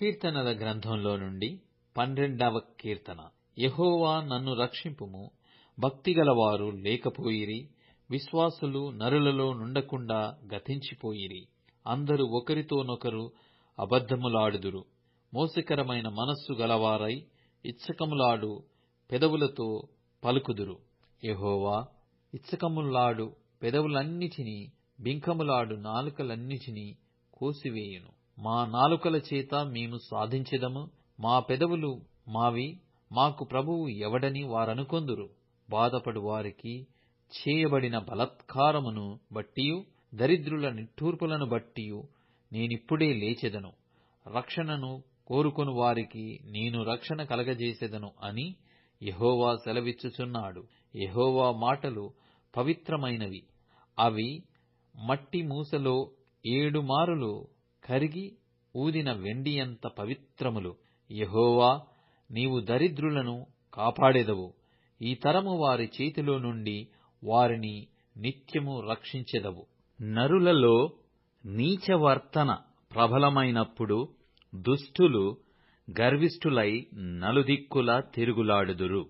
కీర్తనల గ్రంథంలో నుండి పన్నెండవ కీర్తన. యహోవా నన్ను రక్షింపుము. భక్తిగలవారు లేకపోయిరి. విశ్వాసులు నరులలో నుండకుండా గతించిపోయిరి. అందరూ ఒకరితోనొకరు అబద్ధములాడుదురు. మోసకరమైన మనస్సు గలవారై ఇచ్చకములాడు పెదవులతో పలుకుదురు. యహోవా ఇచ్చకములాడు పెదవులన్నిటినీ బింకములాడు నాలుకలన్నిటినీ కోసివేయును. మా నాలుకల చేత మేము సాధించెదము. మా పెదవులు మావి. మాకు ప్రభువు ఎవడని వారనుకొందురు. బాధపడు వారికి చేయబడిన బలత్కారమును బట్టియు దరిద్రుల నిట్టూర్పులను బట్టియు నేనిప్పుడే లేచెదను. రక్షణను కోరుకొను వారికి నేను రక్షణ కలగజేసెదను అని యెహోవా సెలవిచ్చుచున్నాడు. యెహోవా మాటలు పవిత్రమైనవి. అవి మట్టి మూసలో ఏడు మారులు కరిగి ఊదిన వెండియంత పవిత్రములు. యెహోవా నీవు దరిద్రులను కాపాడెదవు. ఈ తరము వారి చేతిలో నుండి వారిని నిత్యము రక్షించెదవు. నరులలో నీచవర్తన ప్రబలమైనప్పుడు దుష్టులు గర్విష్ఠులై నలుదిక్కులా తిరుగులాడుదురు.